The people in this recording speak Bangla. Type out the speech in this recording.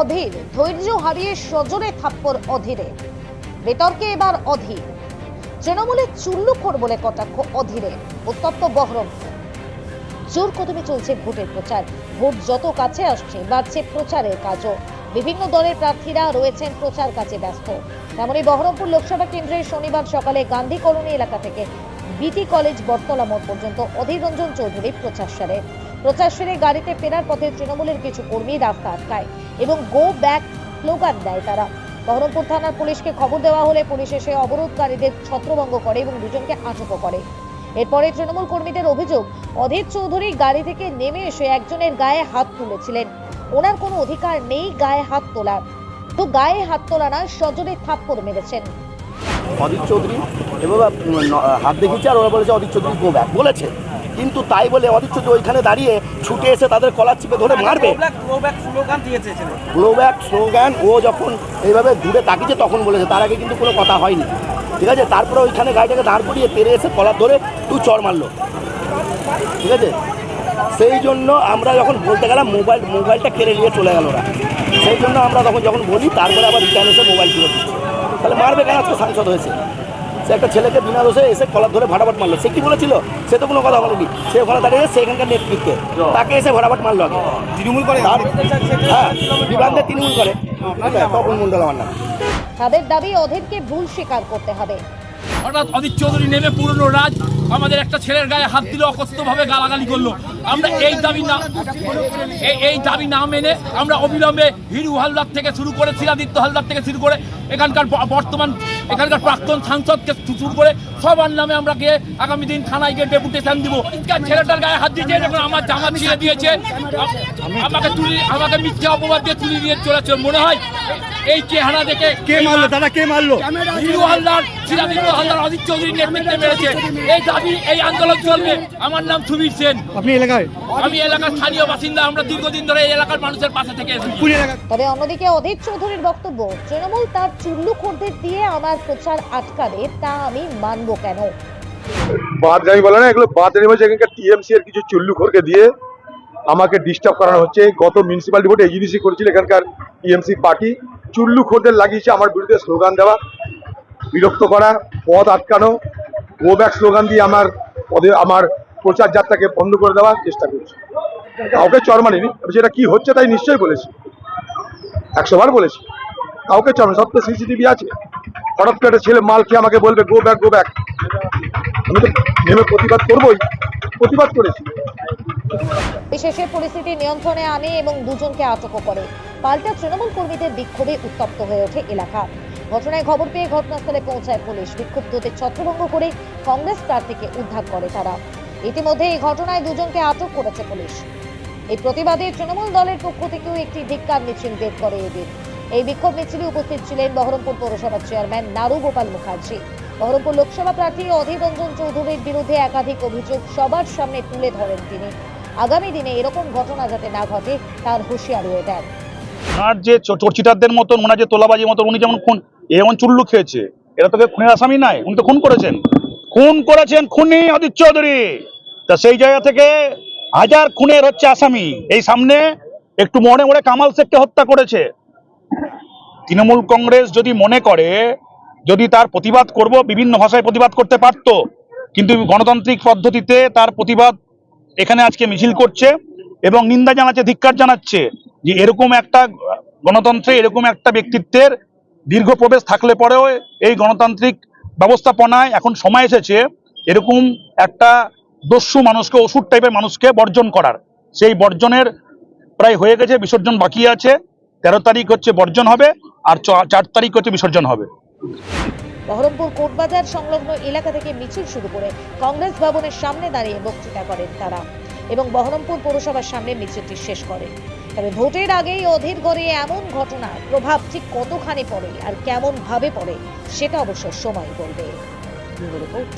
অধীর, ধৈর্য হারিয়ে সজোরে থাপ্পড় অধীরে। বিতর্কে এবার অধীর। তৃণমূলের চুল্লুখোর বলে কটাক্ষ অধীরে, উত্তপ্ত বহরমপুর। জোর কদমে চলছে ভোটের প্রচার। ভোট যত কাছে আসছে, বাড়ছে প্রচারের কাজও। বিভিন্ন দলের প্রার্থীরা রয়েছেন প্রচার কাজে ব্যস্ত। তেমনই বহরমপুর লোকসভা কেন্দ্রে শনিবার সকালে গান্ধী কলোনি এলাকা থেকে বিটি কলেজ বটতলা মোড় পর্যন্ত অধীর রঞ্জন চৌধুরী প্রচার সারে। প্রচার গাড়িতে ফেরার পথে তৃণমূলের কিছু কর্মী রাস্তা আটকায় এবং গো ব্যাক স্লোগান দেয় তারা। বহরমপুর থানার পুলিশকে খবর দেওয়া হলে পুলিশ এসে অবরোধকারীদের ছত্রভঙ্গ করে এবং দুজনকে আটকও করে। এরপরে তৃণমূল কর্মীদের অভিযোগ, অধীর চৌধুরী গাড়ি থেকে নেমে এসে একজনের গায়ে হাত তুলেছিলেন। ওনার কোনো অধিকার নেই, গায়ে হাত তোলার তো গায়ে হাত তোলা না সজোরে থাপ্পড় মেরেছেন। অদিত চৌধুরী? এভাবে হাত দেখিয়েছে আর ওরা বলেছে অদিত চৌধুরী গো ব্যাক বলেছে। কিন্তু তাই বলে অদিত চৌধুরী ওইখানে দাঁড়িয়ে ছুটে এসে তাদের কলার চিপে ধরে মারবে। Throwback slogan glow back slogan ও যখন এইভাবে দূরে তাকিয়েছে তখন বলেছে তার আগে কিন্তু কোনো কথা হয়নি। ঠিক আছে? তারপরে ওইখানে গাড়িটাকে দাঁড় করিয়ে তেরে এসে কলার ধরে তুই চর মারলো। ঠিক আছে? সেই জন্য আমরা যখন বলতে গেলাম মোবাইল মোবাইলটা কেড়ে নিয়ে চলে গেল ওরা। সেই জন্য আমরা তখন যখন বলি তারপরে আবার রিটার্ন এসে মোবাইল ফেরত দিচ্ছে। তাহলে মারবে কেন? আজকে সাংসদ হয়েছে। সে একটা ছেলেকে বিনা দোষে এসে কলার ধরে ভাড়াবাট মারলো। সে কি বলেছিল? সে তো কোনো কথা বলেনি। সে ওখানে দাঁড়িয়ে সেখানকার নেতৃত্বে তাকে এসে ভাড়াবাট মারলো আগে। তৃণমূল করে হ্যাঁ বিবান্ধে তৃণমূল করে। তপন মন্ডল আমার নাম। তাদের দাবি অধীরকে ভুল স্বীকার করতে হবে। হঠাৎ অদিত চৌধুরী নেমে পুরনো রাজ আমাদের একটা ছেলের গায়ে হাত দিল অকথ্যভাবে গালাগালি করল। আমরা এই দাবি না এই- এই দাবি না মেনে আমরা অবিলম্বে হিরু হালদার থেকে শুরু করে শিলাদিত্য হালদার থেকে শুরু করে এখানকার বর্তমান এখানকার প্রাক্তন সাংসদকে চুর করে সবার নামে আমরা গিয়ে আগামী দিন থানায় গিয়ে ডেপুটেশন দিব। ছেলেটার গায়ে হাত দিয়েছে আমার জামা ছিঁড়ে দিয়েছে। আমাকে তুলি আমাকে মিথ্যা অপবাদ দিয়ে তুলি দিয়ে চলেছে মনে হয়? এই চেহারা দেখে কে মারলো? দাদা কে মারলো? হিরু হালদার শিলাদিত্য হালদার অজিত চৌধুরীর নেতৃত্বে মেরেছে এই দাবি এই আন্দোলন চলবে। আমার নাম সুবীর সেন। আপনি এলাকায়? আমি এলাকার স্থানীয় বাসিন্দা। আমরা দীর্ঘদিন ধরে এই এলাকার মানুষের পাশে থেকে এসেছি। তবে অন্যদিকে অধীর চৌধুরীর বক্তব্য তৃণমূল তার চুল্লুখোরদের দিয়ে আমার প্রচার আটকাবে তা আমি মানব কেন? বাদরামি বলে না এগুলো বাদরামি হচ্ছে এখানকার টিএমসি এর কিছু চুল্লু চুল্লুখোরকে দিয়ে আমাকে ডিস্টার্ব করানো হচ্ছে। গত মিউনিসিপ্যালিটি ভোটে এজিডিসি করেছিল এখানকার টিএমসি পার্টি। চুল্লুখোরদের লাগিয়েছে আমার বিরুদ্ধে স্লোগান দেওয়া, বিরক্ত করা, পথ আটকানো গো ব্যাক স্লোগান দিয়ে আমার পদে, আমার প্রচার যাত্রাকে বন্ধ করে দেওয়ার চেষ্টা করছে। কাউকে চর মানিনি আমি সেটা কি হচ্ছে তাই নিশ্চয়ই বলেছি। একশোবার বলেছি। কাউকে চর সব তো সিসিটিভি আছে। হঠাৎ করে একটা ছেলে মাল খেয়ে আমাকে বলবে গো ব্যাক গো ব্যাক আমি তো নেমে প্রতিবাদ করবোই। প্রতিবাদ করেছি। বিশেষে পরিস্থিতি নিয়ন্ত্রণে আনে এবং দুজনকে আটকও করে। পাল্টা তৃণমূল কর্মীদের বিক্ষোভে উত্তপ্ত হয়ে ওঠে এলাকা। ঘটনায় খবর পেয়ে ঘটনাস্থলে পৌঁছায় পুলিশ। বিক্ষুব্ধদের ছত্রভঙ্গ করে কংগ্রেস প্রার্থীকে উদ্ধার করে তারা। ইতিমধ্যে এই ঘটনায় দুজনকে আটক করেছে পুলিশ। এই প্রতিবাদে তৃণমূল দলের পক্ষ থেকেও একটি ধিক্কার মিছিল বের করে এদিন এই বিক্ষোভ মিছিলে উপস্থিত ছিলেন বহরমপুর পৌরসভার চেয়ারম্যান নারু গোপাল মুখার্জি। বহরমপুর লোকসভা প্রার্থী অধীর রঞ্জন চৌধুরীর বিরুদ্ধে একাধিক অভিযোগ সবার সামনে তুলে ধরেন তিনি। আগামী দিনে এরকম ঘটনা যাতে না ঘটে, তার হুঁশিয়ারিও দেন। ওনার যে চোরচিটারদের মতন, ওনার যে তোলাবাজির মতন, উনি যেমন খুন, এ যেমন চুল্লু খেয়েছে, এরা তোকে খুনের আসামি নাই, উনি তো খুন করেছেন। খুন করেছেন খুনি অদিত চৌধুরী। তা সেই জায়গা থেকে হাজার খুনের হচ্ছে আসামি। এই সামনে একটু মনে মনে কামাল শেখকে হত্যা করেছে। তৃণমূল কংগ্রেস যদি মনে করে, যদি তার প্রতিবাদ করব, বিভিন্ন ভাষায় প্রতিবাদ করতে পারত, কিন্তু গণতান্ত্রিক পদ্ধতিতে তার প্রতিবাদ এখানে আজকে মিছিল করছে এবং নিন্দা জানাচ্ছে, ধিক্কার জানাচ্ছে যে এরকম একটা গণতন্ত্রে এরকম একটা ব্যক্তিত্বের দীর্ঘ প্রবেশ থাকলে পরেও এই গণতান্ত্রিক ব্যবস্থাপনায় এখন সময় এসেছে এরকম একটা দস্যু মানুষকে ওষুধ টাইপের মানুষকে বর্জন করার। সেই বর্জনের প্রায় হয়ে গেছে, বিসর্জন বাকি আছে। তেরো তারিখ হচ্ছে বর্জন হবে আর চার তারিখ হচ্ছে বিসর্জন হবে। বহরমপুর কোটবাজার সংলগ্ন এলাকা থেকে মিছিল শুরু করে কংগ্রেস ভবনের সামনে দাঁড়িয়ে বক্তৃতা করেন তারা এবং বহরমপুর পৌরসভার সামনে মিছিলটি শেষ করে। তবে ভোটের আগেই অধীর গড়ে এমন ঘটনার প্রভাব ঠিক কতখানি পড়ে আর কেমন ভাবে পড়ে, সেটা অবশ্য সময় বলবে। রিপোর্ট